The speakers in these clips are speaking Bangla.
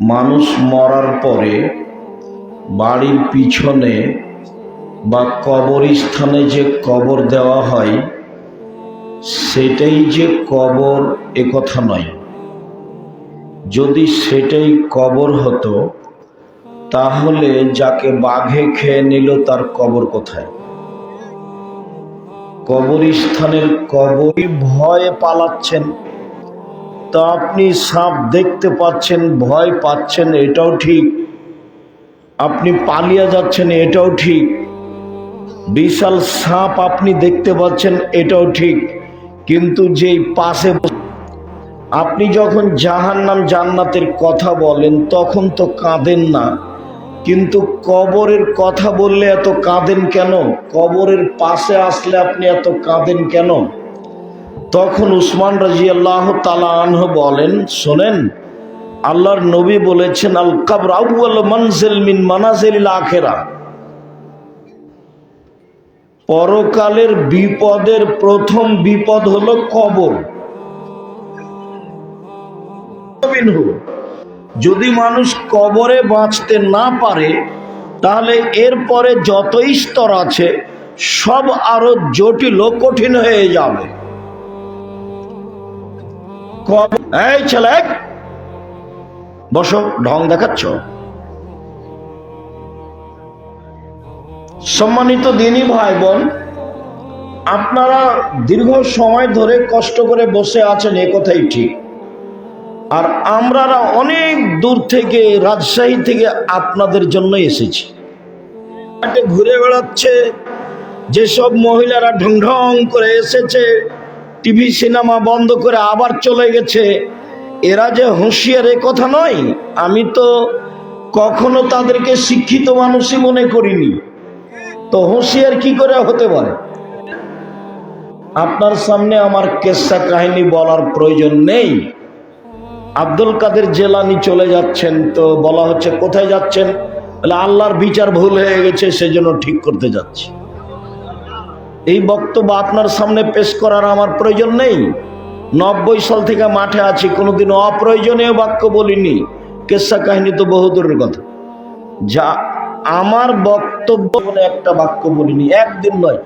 মানুষ মরার পরে বাড়ির পিছনে বা কবরস্থানে যে কবর দেওয়া হয়, সেটাই যে কবর এ কথা নয়। যদি সেটাই কবর হতো, তাহলে যাকে বাঘে খেয়ে নিল তার কবর কোথায়? কবরস্থানের কবরই ভয়ে পালাচ্ছেন। তা আপনি সাপ দেখতে পাচ্ছেন, ভয় পাচ্ছেন, এটাও ঠিক। আপনি পালিয়ে যাচ্ছেন, এটাও ঠিক। বিশাল সাপ আপনি দেখতে পাচ্ছেন, এটাও ঠিক। কিন্তু যেই পাশে আপনি যখন জাহান্নাম জান্নাতের কথা বলেন, তখন তো কাঁদেন না। কিন্তু কবরের কথা বললে এত কাঁদেন কেন? কবরের পাশে আসলে আপনি এত কাঁদেন কেন? তখন উসমান রাজি আল্লাহ তালা আনহ বলেন, শোনেন, আল্লাহর নবী বলেছেন আল কাবর আউয়াল মনজিল মিন মানাজিল আখেরা। পরকালের বিপদের প্রথম বিপদ হলো কবর। যদি মানুষ কবরে বাঁচতে না পারে, তাহলে এরপরে যত স্তর আছে, সব আরও জটিল কঠিন হয়ে যাবে। এই ছেলে, বসো, ঢং দেখাচ্ছ। সম্মানিত দিনী ভাই বোন আপনারা দীর্ঘ সময় ধরে কষ্ট করে বসে আছেন, এ কথাই ঠিক। আর আমরা অনেক দূর থেকে, রাজশাহী থেকে আপনাদের জন্য এসেছি। ঘুরে বেড়াচ্ছে, যেসব মহিলারা ঢং ঢং করে এসেছে টিভি সিনেমা বন্ধ করে আবার চলে গেছে। এরা যে হুঁশিয়ার, এ কথা নয়। আমি তো কখনো তাদেরকে শিক্ষিত মানুষই মনে করিনি। তো হুঁশিয়ার কি করে হতে পারে? আপনার সামনে আমার কেসা কাহিনী বলার প্রয়োজন নেই। আব্দুল কাদের জেলানি চলে যাচ্ছেন, তো বলা হচ্ছে কোথায় যাচ্ছেন? বলে আল্লাহর বিচার ভুল হয়ে গেছে, সেজন্য ঠিক করতে যাচ্ছি। এই বক্তব্য আপনার সামনে পেশ করার আমার প্রয়োজন নেই। নব্বই সাল থেকে মাঠে আছি, কোনোদিন অপ্রয়োজনীয় বাক্য বলিনি। কেসা কাহিনী তো বহুদূরের কথা। যা আমার বক্তব্য বলে একটা বাক্য বলিনি, একদিন নয়,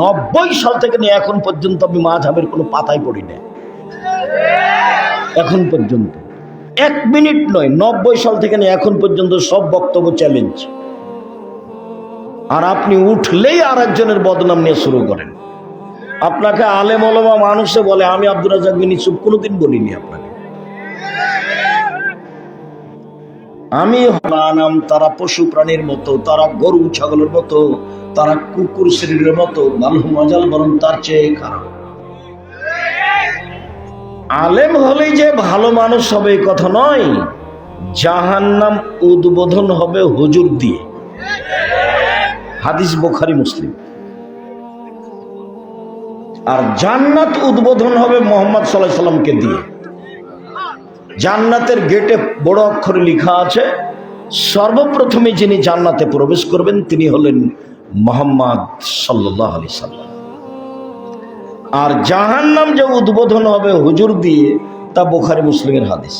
নব্বই সাল থেকে নিয়ে এখন পর্যন্ত আমি মাঝাবের কোনো পাতায় পড়ি না এখন পর্যন্ত। এক মিনিট নয়, নব্বই সাল থেকে নিয়ে এখন পর্যন্ত সব বক্তব্য চ্যালেঞ্জ আর আপনি উঠলেই আর একজনের বদনাম নিয়ে শুরু করেন। আপনাকে আলেম অলমা মানুষে বলে, আমি আব্দুল রাজাক বিন ইসুফ কোনোদিন বলিনি আপনাকে। আমি নাম তারা পশু প্রাণীর মতো, তারা গরু ছাগলের মতো, তারা কুকুর শরীরের মতো বালহু মজাল বরং তার চেয়ে খারাপ। আলেম হলেই যে ভালো মানুষ হবে কথা নয়, জাহান্নাম উদ্বোধন হবে হুজুর দিয়ে। হাদিস বোখারি, মুসলিম। আর জান্নাত উদ্বোধন হবে মোহাম্মদ সাল্লাহ সাল্লামকে দিয়ে। জান্নাতের গেটে বড় অক্ষরে লেখা আছে, সর্বপ্রথমে যিনি জান্নাতে প্রবেশ করবেন তিনি হলেন মোহাম্মদ সাল্লাহ আলি সাল্লাম। আর জাহান্নাম যে উদ্বোধন হবে হুজুর দিয়ে, তা বোখারি, মুসলিমের হাদিস।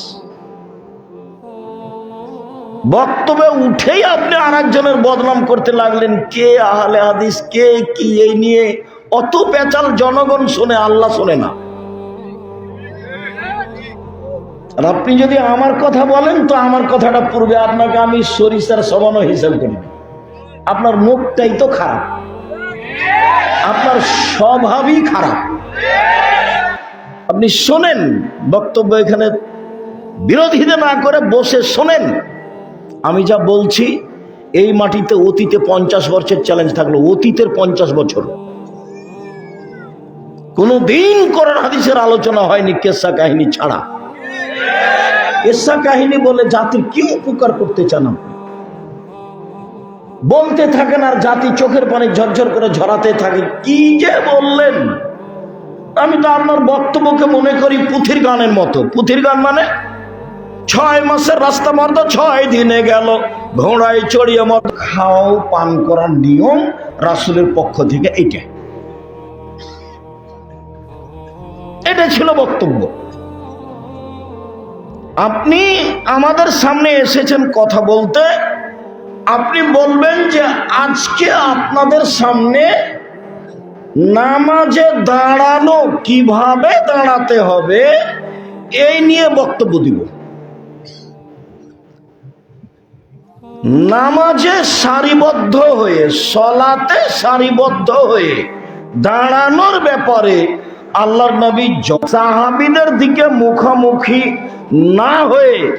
বক্তব্যে উঠেই আপনি আর একজনের বদনাম করতে লাগলেন, কে আহলে হাদিস, কে কি, এই নিয়ে? অত পেঁচাল জনগণ শোনে আল্লাহ শোনে না। আর আপনি যদি আমার কথা বলেন, তো আমার কথাটা পূর্বে আপনাকে আমি সরিষার সমানও হিসাব করি। আপনার মুখটাই তো খারাপ। আপনার স্বভাবই খারাপ। আপনি শোনেন, বক্তব্য এখানে বিরোধিতা না করে বসে শোনেন। আমি যা বলছি, এই মাটিতে অতীতে পঞ্চাশ বছরের চ্যালেঞ্জ থাকল, অতীতের পঞ্চাশ বছর। কোনো দিন করার হাদিসের আলোচনা হয়নি কেসা কাহিনী ছাড়া। কেসা কাহিনী বলে জাতির কি উপকার করতে চান বলতে থাকেন আর জাতি চোখের পানি ঝরঝর করে ঝরাতে থাকে, কি যে বললেন? আমি তো আপনার বক্তব্যকে মনে করি পুথির গানের মতো। পুথির গান মানে ছয় মাসের রাস্তা মর্দ ছয় দিনে গেল। ঘোড়ায় চড়িয়ে মদ খাও, পান করার নিয়ম রাসুলের পক্ষ থেকে এটা এটা ছিল বক্তব্য। আপনি আমাদের সামনে এসেছেন কথা বলতে, আপনি বলবেন যে আজকে আপনাদের সামনে নামাজে দাঁড়ানো কীভাবে দাঁড়াতে হবে, এই নিয়ে বক্তব্য দিব। নামাজে সারিবদ্ধ হয়ে, সলাতে সারিবদ্ধ হয়ে দাঁড়ানোর ব্যাপারে আল্লাহর নবী সাহাবীদের দিকে মুখোমুখি না হয়ে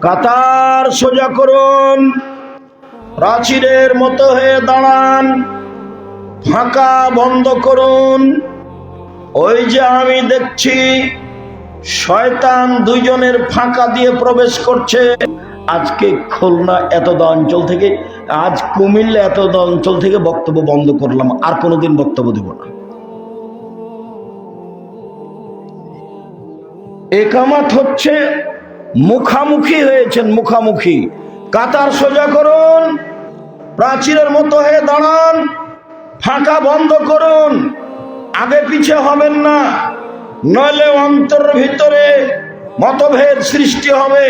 কাতার সোজা করুন। প্রাচীরের মতো হয়ে দাঁড়ান। ফাঁকা বন্ধ করুন। ওই যে আমি দেখছি, শয়তান দুইজনের ফাঁকা দিয়ে প্রবেশ করছে। আজকে খুলনা এতদা অঞ্চল থেকে, আজ কুমিল্লা এতদা অঞ্চল থেকে বক্তব্য বন্ধ করলাম, আর কোনোদিন বক্তব্য দেব না। একামাত হচ্ছে, মুখামুখি হয়েছেন মুখামুখি। কাতার সোজা করুন, প্রাচীরের মতো হয়ে দাঁড়ান, ফাঁকা বন্ধ করুন, আগে পিছে হবেন না, নইলে অন্তর ভিতরে মতভেদ সৃষ্টি হবে।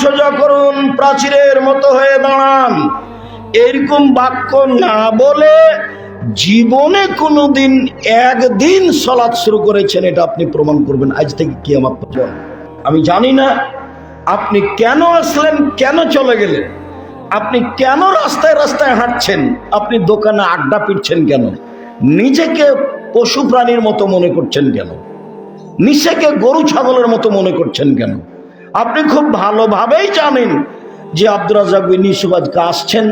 সোজা করুন, প্রাচীরের মতো হয়ে দাঁড়ান। এরকম বাক্য না বলে জীবনে কোনোদিন একদিন সলাৎ শুরু করেছেন, এটা আপনি প্রমাণ করবেন আজ থেকে কি আমার আমি জানি না আপনি কেন আসলেন, কেন চলে গেলেন, আপনি কেন রাস্তায় রাস্তায় হাঁটছেন, আপনি দোকানে আড্ডা পিটছেন কেন, নিজেকে পশু প্রাণীর মতো মনে করছেন কেন? নিজেকে গরু ছাগলের মতো মনে করছেন কেন? আপনি খুব ভালোভাবেই জানেন যে আব্দুর রাজাক বিন আজকে আসছেন।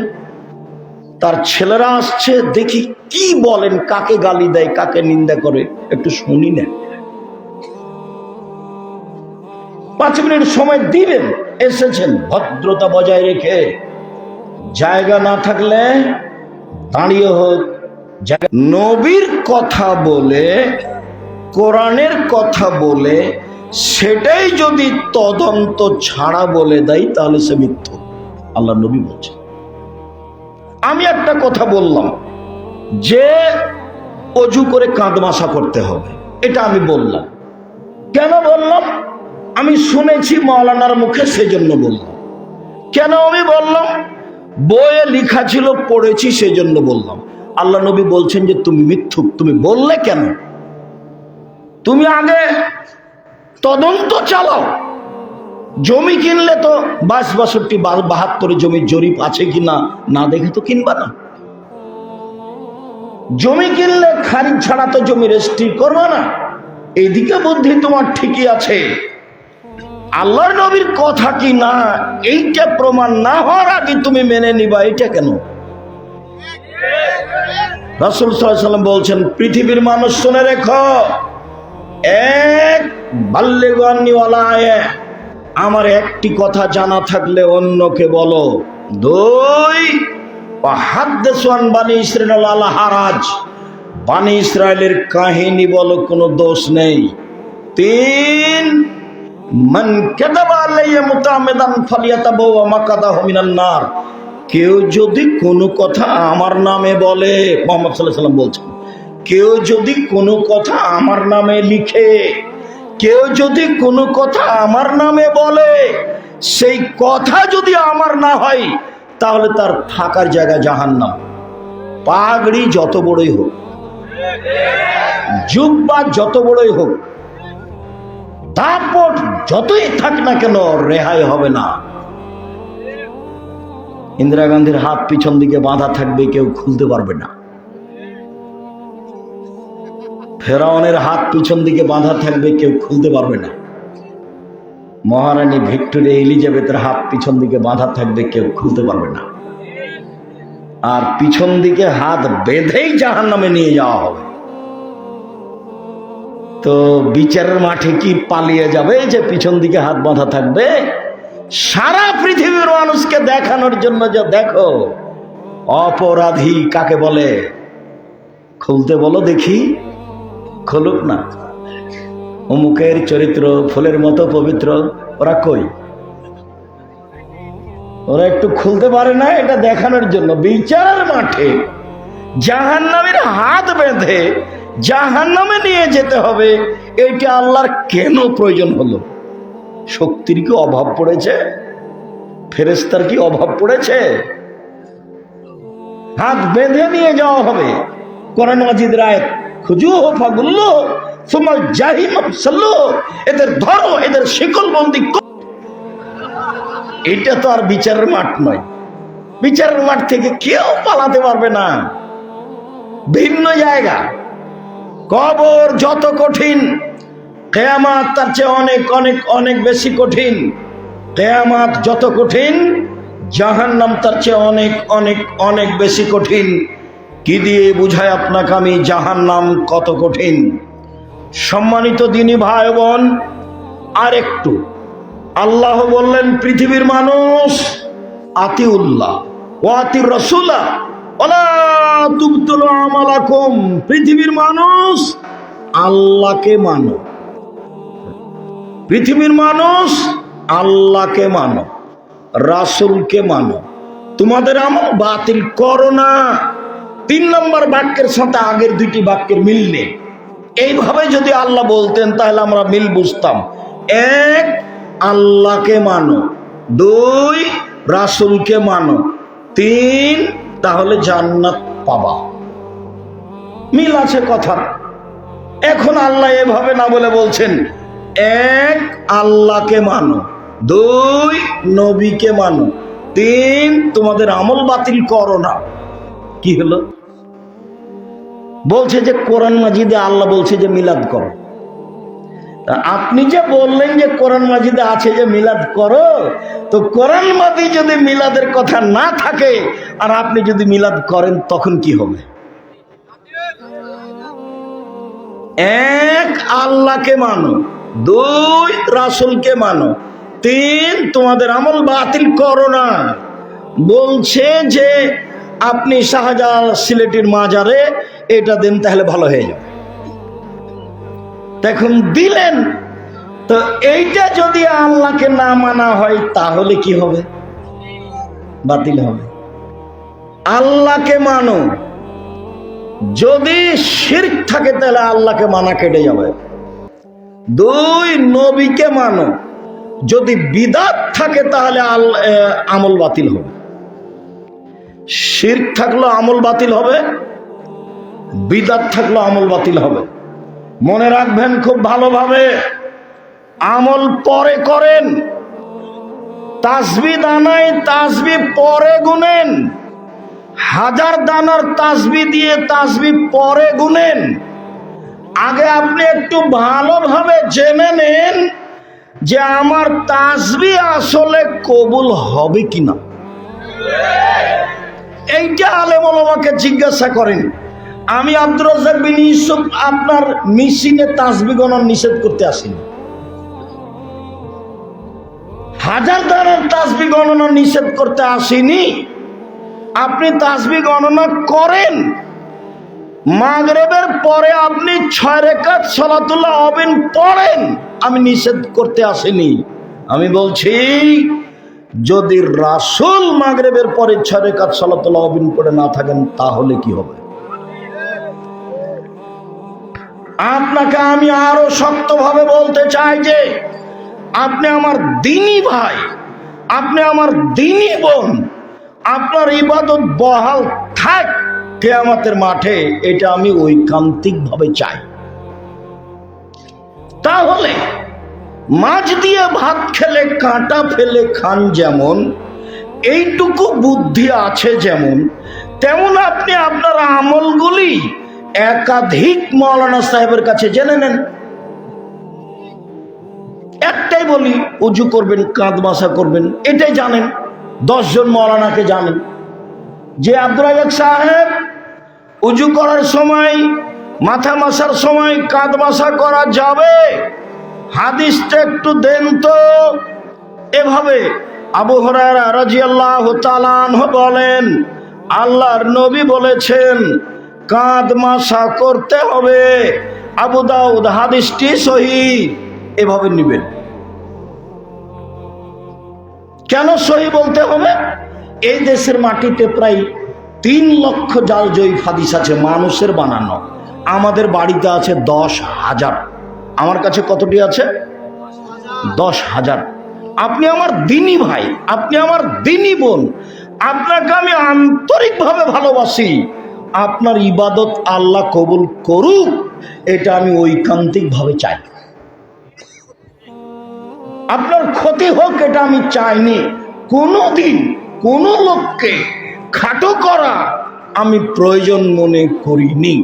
তার ছেলেরা আসছে, দেখি কি বলেন, কাকে গালি দেয়, কাকে নিন্দা করে, একটু শুনি না পাঁচ মিনিট সময় দিবেন এসেছেন, ভদ্রতা বজায় রেখে। জায়গা না থাকলে দাঁড়িয়ে হোক। নবীর কথা বলে কোরআনের কথা বলে সেটাই যদি তদন্ত ছাড়া বলে দেয়, তাহলে সে মিথ্য। আল্লাহ নবী বলছে আমি একটা কথা বললাম, যে অজু করে কাঁদমাশা করতে হবে। এটা আমি বললাম। কেন বললাম? আমি শুনেছি মাওলানার মুখে সেজন্য বললাম। কেন আমি বললাম? বইয়ে লিখা ছিল, পড়েছি, সেজন্য বললাম। আল্লাহ নবী বলছেন যে, তুমি মিথ্যুক। তুমি বললে কেন? তুমি আগে তদন্ত চালাও। জমি কিনলে তো বাইশ, বাষট্টি বাহাত্তরে জমির জরিপ আছে কি না না দেখে তো কিনবা না। জমি কিনলে খারিজ ছাড়া তো জমি রেজিস্ট্রি করবা না। এদিকে বুদ্ধি তোমার ঠিকই আছে। আল্লাহর নবীর কথা কি না, এইটা প্রমাণ না হওয়ার আগে তুমি মেনে নিবা এটা কেন? রাসুল সাল্লাম বলছেন, পৃথিবীর মানুষ শুনে রেখো। এক বাল্যগণ্যওয়ালা আমার একটি কথা জানা থাকলে অন্যকে বলো। দুই হাদ্দেসান বানি ইসরায়েল আল্লাহ হারাজ। বানি ইসরায়েলের কাহিনী বলো, কোনো দোষ নেই। তিন, মান কেউ যদি কোনো কথা আমার নামে বলে, মোহাম্মদ সাল্লাল্লাহু সাল্লাম বলছেন। কেউ যদি কোনো কথা আমার নামে লিখে, কেউ যদি কোনো কথা আমার নামে বলে, সেই কথা যদি আমার না হয়, তাহলে তার থাকার জায়গা জাহান্নাম। পাগড়ি যত বড়ই হোক, জুব্বা যত বড়ই হোক তারপর যতই থাক না কেন রেহাই হবে না। ইন্দিরা গান্ধীর হাত পিছন দিকে বাঁধা থাকবে, কেউ খুলতে পারবে না। ফেরাউনের হাত পিছন দিকে বাঁধা থাকবে, কেউ খুলতে পারবে না। মহারানী ভিক্টোরিয়া এলিজাবেথের হাত পিছন দিকে বাঁধা থাকবে, কেউ খুলতে পারবে না। আর পিছন দিকে হাত বেঁধেই জাহান নামে নিয়ে যাওয়া হবে। তো বিচারের মাঠে কি পালিয়ে যাবে যে পিছন দিকে হাত বাঁধা থাকবে? সারা পৃথিবীর মানুষকে দেখানোর জন্য যে দেখো, অপরাধী কাকে বলে? খুলতে বলো দেখি। খুলুক না। অমুকের চরিত্র, ফুলের মতো পবিত্র, ওরা কই? ওরা একটু খুলতে পারে না এটা দেখানোর জন্য। বিচারের মাঠে জাহান্নামের হাত বেঁধে জাহান নামে নিয়ে যেতে হবে। এইটা আল্লাহর কেন প্রয়োজন হলো? শক্তির কি অভাব পড়েছে? ফেরেস্তার কি অভাব পড়েছে? হাত বেঁধে নিয়ে যাওয়া হবে। কোরআন মাজিদ রায় এদের ধরো, এদের এটা তো আর বিচারের মাঠ নয়। বিচারের মাঠ থেকে কেউ পালাতে পারবে না। ভিন্ন জায়গা। কবর যত কঠিন, কেয়ামাত তার চেয়ে অনেক অনেক অনেক বেশি কঠিন। কেয়ামাত যত কঠিন, জাহান্নাম তার চেয়ে অনেক অনেক অনেক বেশি কঠিন। কি দিয়ে বুঝায় আপনাকে আমি? জাহান নাম কত কঠিন। সম্মানিত দিনী ভাই বোন আর একটু আল্লাহ বললেন, পৃথিবীর মানুষ, আতিউল্লাহ ও আতি রসুল্লাহ ওলা তুবতুল আমালাকুম। পৃথিবীর মানুষ, আল্লাহকে মানো। পৃথিবীর মানুষ, আল্লাহকে মানো, রাসুলকে মানো। তোমাদের আমল বাতিল করো না। তিন নম্বর বাক্যের সাথে আগের দুইটি বাক্যের মিল নেই। এইভাবে যদি আল্লাহ বলতেন, তাহলে আমরা মিল বুঝতাম। এক, আল্লাহকে মানো। দুই, রাসুলকে মানো। তিন, তাহলে জান্নাত পাবা। মিল আছে কথা এখন আল্লাহ এভাবে না বলে বলছেন, এক, আল্লাহকে মানো। দুই, নবীকে মানো। তিন, তোমাদের আমল বাতিল করো না। কি হলো? বলছে যে কোরআন মাজিদে আল্লাহ বলছে যে মিলাদ করো। আপনি যে বললেন যে কোরআন মাজিদে আছে যে মিলাদ করো, তো কোরআন মাজি যদি মিলাদের কথা না থাকে, আর আপনি যদি মিলাদ করেন, তখন কি হবে? এক আল্লাহকে মানো, দুই রাসুলকে মানো, তিন তোমাদের আমল বাতিল করো না। বলছে যে আপনি শাহজাহান সিলেটির মাজারে এটা দেন, তাহলে ভালো হয়ে যাবে। দেখুন, দিলেন। তো এইটা যদি আল্লাহকে না মানা হয়, তাহলে কি হবে? বাতিল হবে। আল্লাহকে মানো। যদি শির্ক থাকে, তাহলে আল্লাহকে মানা কেটে যাবে। দুই, নবীকে মানো। যদি বিদাত থাকে, তাহলে আমল বাতিল হবে। শির্ক থাকল আমল বাতিল হবে, বিদাত থাকল আমল বাতিল হবে। মনে রাখবেন খুব ভালোভাবে, আমল পরে করেন, তাসবি দানায় তাসবি পরে গুনেন, হাজার দানার তাসবি দিয়ে তাসবি পরে গুনেন। আগে আপনি একটু ভালোভাবে জেনে নেন যে আমার তাসবি আসলে কবুল হবে কিনা। এইটা আলেম আমাকে জিজ্ঞাসা করেন, আমি বিন ইউসুফ আপনার মেশিনে তাসবি গণন নিষেধ করতে আসিনি। হাজার দানার তাসবি গণনা নিষেধ করতে আসিনি। আপনি তাসবি গণনা করেন, মাগরেবের পরে আপনি ছয় রেখাত সলাতুল্লাহ হবেন পড়েন, আমি নিষেধ করতে আসিনি। আমি বলছি যদি রাসুল মাগরেবের পরে ছয় রেখাত সলাতুল্লাহ হবিন পড়ে না থাকেন, তাহলে কি হবে? আপনাকে আমি আরও শক্তভাবে বলতে চাই যে, আপনি আমার দিনী ভাই, আপনি আমার দিনী বোন, আপনার ইবাদত বহাল থাক কেয়ামতের মাঠে, এটা আমি ঐকান্তিক ভাবে চাই। তাহলে মাছ দিয়ে ভাত খেলে, কাঁটা ফেলে খান যেমন, এইটুকু বুদ্ধি আছে যেমন, তেমন আপনি আপনার আমলগুলি একাধিক মৌলানা সাহেবের কাছে জেনে নেন। একটাই বলি, উজু করবেন কাঁদ মাসা করবেন, এটাই জানেন, দশজন মৌলানাকে জানেন। যে আব্দুল রাজাক সাহেব উজু করার সময়, মাথা মাসার সময় কাঁদ মাসা করা যাবে হাদিসটা একটু দেন তো। এভাবে আবু হরারা রাজিয়াল্লাহ তালানহ বলেন, আল্লাহর নবী বলেছেন, কাঁদ মাসা করতে হবে। আবু দাউদ হাদিসটি সহি। এভাবে নিবেন। কেন সহি বলতে হবে? এই দেশের মাটিতে প্রায় তিন লক্ষ জাল জয়ী হাদিস আছে, মানুষের বানানো। আমাদের বাড়িতে আছে দশ হাজার। আমার কাছে কতটি আছে? দশ হাজার। আপনি আমার দিনই ভাই, আপনি আমার দিনই বোন। আপনাকে আমি আন্তরিকভাবে ভালোবাসি। আপনার ইবাদত আল্লাহ কবুল করুক, এটা আমি ঐকান্তিকভাবে চাই। আপনার ক্ষতি হোক, এটা আমি চাইনি। কোনো দিন কোনো লোককে খাটো করা আমি প্রয়োজন মনে করিনি।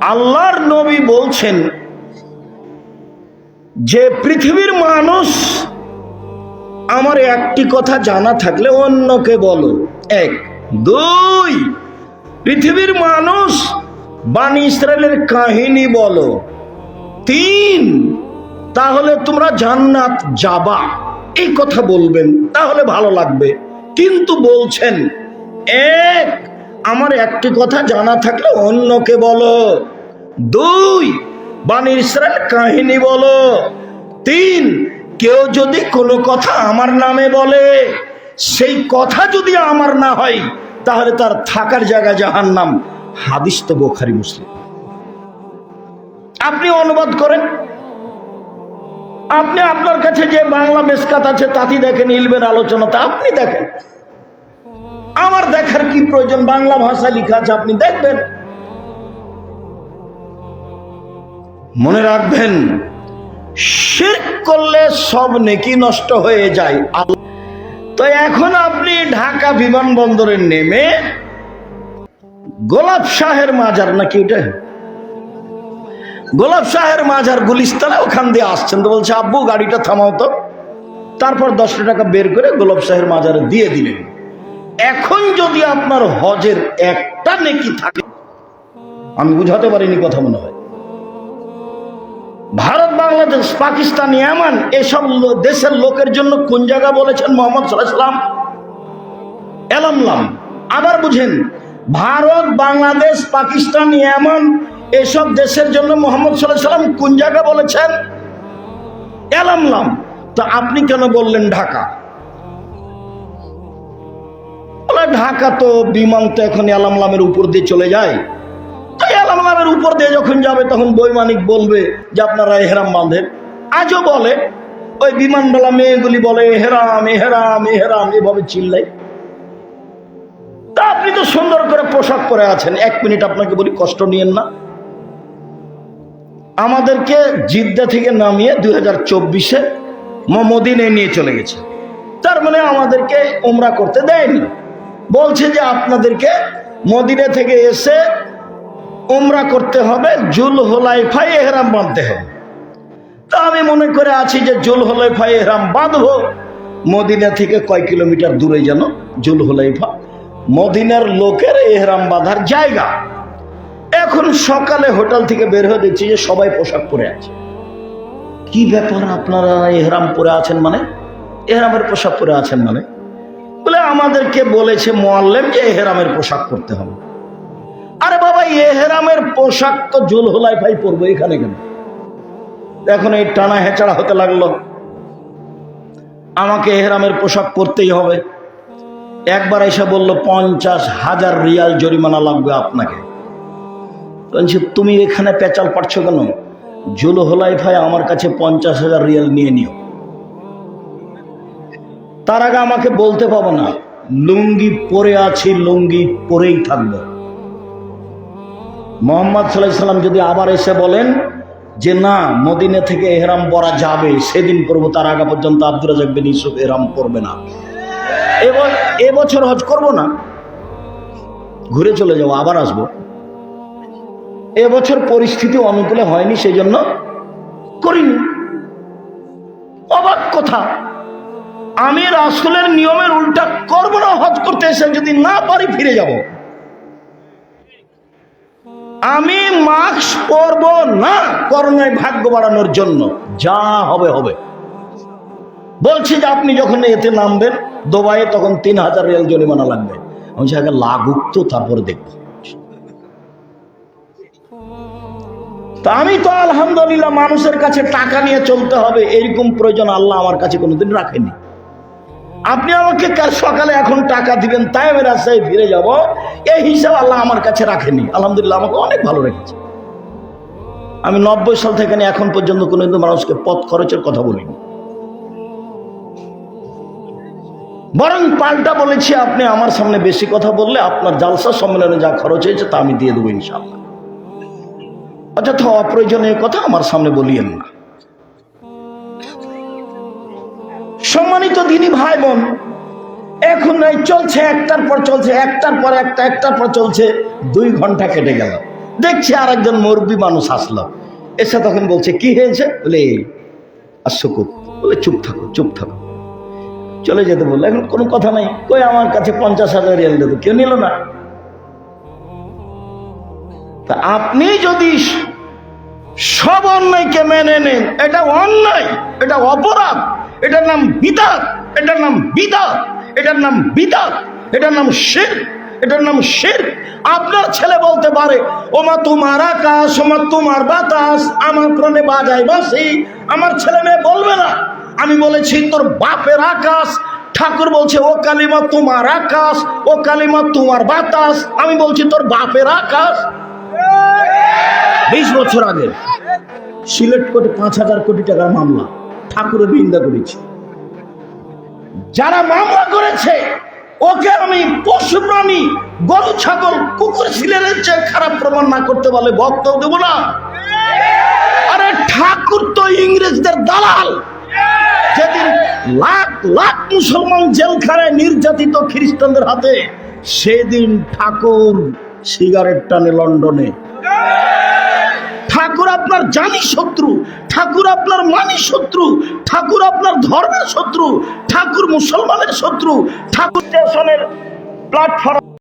আল্লাহর নবী বলছেন যে পৃথিবীর মানুষ আমার একটি কথা জানা থাকলে অন্যকে বলো। এক। দুই। পৃথিবীর মানুষ বাণী ইসরায়েলের কাহিনী বলো। তিন। তাহলে তোমরা জান্নাত যাবা। এই কথা বলবেন, তাহলে ভালো লাগবে। কিন্তু বলছেন, এক। আমার একটি কথা জানা থাকলে অন্যকে বলো। দুই। বাণী ইসরায়েল কাহিনী বলো। তিন, কেউ যদি কোনো কথা আমার নামে বলে, সেই কথা যদি আমার না হয়, তাহলে তার থাকার জায়গা জাহান নাম হাদিস তো বোখারি মুসলিম। আপনি অনুবাদ করেন। আপনি আপনার কাছে যে বাংলা মেসকাত আছে তাতে দেখেন, ইলমের আলোচনা তা আপনি দেখেন। আমার দেখার কি প্রয়োজন? বাংলা ভাষা লিখা আছে, আপনি দেখবেন। মনে রাখবেন, শিরক করলে সব নেকি নষ্ট হয়ে যায়। তো এখন আপনি ঢাকা বিমানবন্দরে নেমে গোলাপ শাহের মাজার, নাকি ওটা? গোলাপ শাহের মাজার গুলিস্তানে ওখান দিয়ে আসছেন। তো বলছে, আব্বু, গাড়িটা থামাও তো। তারপর দশটা টাকা বের করে গোলাপ শাহের মাজারে দিয়ে দিলেন। এখন যদি আপনার হজের একটা নেকি থাকে, আমি বুঝাতে পারিনি কথা মনে হয়। ভারত, বাংলাদেশ, পাকিস্তান, ইয়ামান, এসব দেশের লোকের জন্য কোন জায়গা বলেছেন মোহাম্মদ সাল্লাম? এলামলাম আবার বুঝেন, ভারত, বাংলাদেশ, পাকিস্তান, ইয়ামান, এসব দেশের জন্য মোহাম্মদ সাল্লাহ সাল্লাম কোন জায়গা বলেছেন? এলামলাম তো আপনি কেন বললেন ঢাকা? ঢাকা তো বিমান তো এখন এলামলামের উপর দিয়ে চলে যায়। এলামলামের উপর দিয়ে যখন যাবে, তখন বৈমানিক বলবে যে আপনারা এহেরাম বাঁধেন। আজও বলে, ওই বিমানবেলা মেয়েগুলি বলে, এহেরাম এহেরাম এহেরাম, এভাবে চিল্লাই তা আপনি তো সুন্দর করে পোশাক পরে আছেন। এক মিনিট আপনাকে বলি, কষ্ট নিয়েন না। আমাদেরকে জিদ্দা থেকে নামিয়ে দুই হাজার চব্বিশে মদিনে নিয়ে চলে গেছে। তার মানে আমাদেরকে উমরা করতে দেয়নি। বলছে যে আপনাদেরকে মদিনে থেকে এসে উমরা করতে হবে জুল হোলাইফাই এহরাম বাঁধতে হবে। তা আমি মনে করে আছি যে জুল হোলাইফাই এহরাম বাঁধবো, মদিনা থেকে কয় কিলোমিটার দূরে যেন জুল হোলাইফা মদিনার লোকের এহরাম বাঁধার জায়গা। এখন সকালে হোটেল থেকে বের হয়ে দেখছি যে সবাই পোশাক পরে আছে। কি ব্যাপার আপনারা এহরাম পরে আছেন মানে? এহরামের পোশাক পরে আছেন মানে? বলে আমাদেরকে বলেছে মোয়াল্লেম যে এহরামের পোশাক পরতে হবে। বাবা এহরামের পোশাক তো জোল হোলাই ভাই পরবো, এখানে কেন? এখন এই টানা হেঁচড়া হতে লাগল। আমাকে এহেরামের পোশাক পরতেই হবে। একবার এসে বলল, পঞ্চাশ হাজার রিয়াল জরিমানা লাগবে আপনাকে। তুমি এখানে পেঁচাল পাচ্ছ কেন? জুল হোলাই ভাই আমার কাছে পঞ্চাশ হাজার রিয়াল নিয়ে নিও। তার আগে আমাকে বলতে পাবো না, লুঙ্গি পরে আছি, লুঙ্গি পরেই থাকব। মোহাম্মদ সাল্লাম যদি আবার এসে বলেন যে না, মদিনে থেকে এহরাম পরা যাবে, সেদিন করব, তার আগে পর্যন্ত আব্দুল রাজাক বিন ইউসুফ এহরাম করবে না। এবার এবছর হজ করব না। ঘুরে চলে যাব, আবার আসব। এবছর পরিস্থিতি অনুকূলে হয়নি সেই জন্য করিনি। অবাক কথা। আমি রাসুলের নিয়মের উল্টা করব না, হজ করতে এসে যদি না পারি, ফিরে যাব। আমি মাস্ক পরবো না করোনায় ভাগ্য বাড়ানোর জন্য। যা হবে হবে। বলছি যে আপনি যখন এতে নামবেন, দুবাইয়ে তখন তিন হাজার রেল জরিমানা লাগবে। আমি আগে লাগুক তো, তারপরে দেখব। তা আমি তো আলহামদুলিল্লাহ মানুষের কাছে টাকা নিয়ে চলতে হবে, এরকম প্রয়োজন আল্লাহ আমার কাছে কোনোদিন রাখেনি। আপনি আমাকে কাল সকালে এখন টাকা দিবেন, তাই আমি রাস্তায় ফিরে যাব। এই হিসাব আল্লাহ আমার কাছে রাখেনি। আলহামদুলিল্লাহ আমাকে অনেক ভালো রেখেছে। আমি নব্বই সাল থেকে এখন পর্যন্ত কোনো কিন্তু মানুষকে পথ খরচের কথা বলিনি। বরং পাল্টা বলেছি, আপনি আমার সামনে বেশি কথা বললে আপনার জালসা সম্মেলনে যা খরচ হয়েছে তা আমি দিয়ে দেবো ইনশাল্লাহ অযথা অপ্রয়োজনীয় কথা আমার সামনে বলিয়েন না। সম্মানিত দিনী ভাই বোন এখন এই চলছে একটার পর চলছে একটার পর একটা একটার পর চলছে দুই ঘণ্টা কেটে গেল। দেখছি আর একজন মুরব্বী মানুষ আসলো। এসে তখন বলছে কি হয়েছে? বলে "এই, আসছো খুব বলে চুপ থাকো চুপ থাকো। চলে যেতে বলল এখন কোনো কথা নাই। কই আমার কাছে পঞ্চাশ হাজার রিয়াল দিত কেউ নিল না? তা আপনি যদি সব অন্যায়কে মেনে নেন এটা অন্যায় এটা অপরাধ এটার নাম বিদাত এটার নাম বিদাত। এটার নাম বিদাত, এটার নাম শের, এটার নাম শের। আপনার ছেলে বলতে পারে, ওমা তোমার আকাশ, ওমা তোমার বাতাস, আমার প্রাণে বাজায় বাসি আমার ছেলে মেয়ে বলবে না। আমি বলেছি, তোর বাপের আকাশ। ঠাকুর বলছে, ও কালিমা তোমার আকাশ, ও কালিমা তোমার বাতাস। আমি বলছি, তোর বাপের আকাশ? বিশ বছর আগে সিলেট কোর্টে পাঁচ হাজার কোটি টাকার মামলা, ঠাকুরের নিন্দা করেছি। যারা মামলা করেছে, ওকে আমি পশু প্রাণী, গরু, ছাগল, কুকুর ছিলের চেয়ে খারাপ প্রমাণ না করতে পারলে বক্তব্য দেবো না। আরে ঠাকুর তো ইংরেজদের দালাল। যেদিন লাখ লাখ মুসলমান জেলখানায় নির্যাতিত খ্রিস্টানদের হাতে, সেদিন ঠাকুর সিগারেট টানে লন্ডনে। আপনার জানি শত্রু, ঠাকুর আপনার মানি শত্রু, ঠাকুর আপনার ধর্মের শত্রু, ঠাকুর মুসলমানের শত্রু, ঠাকুর স্টেশনের প্ল্যাটফর্ম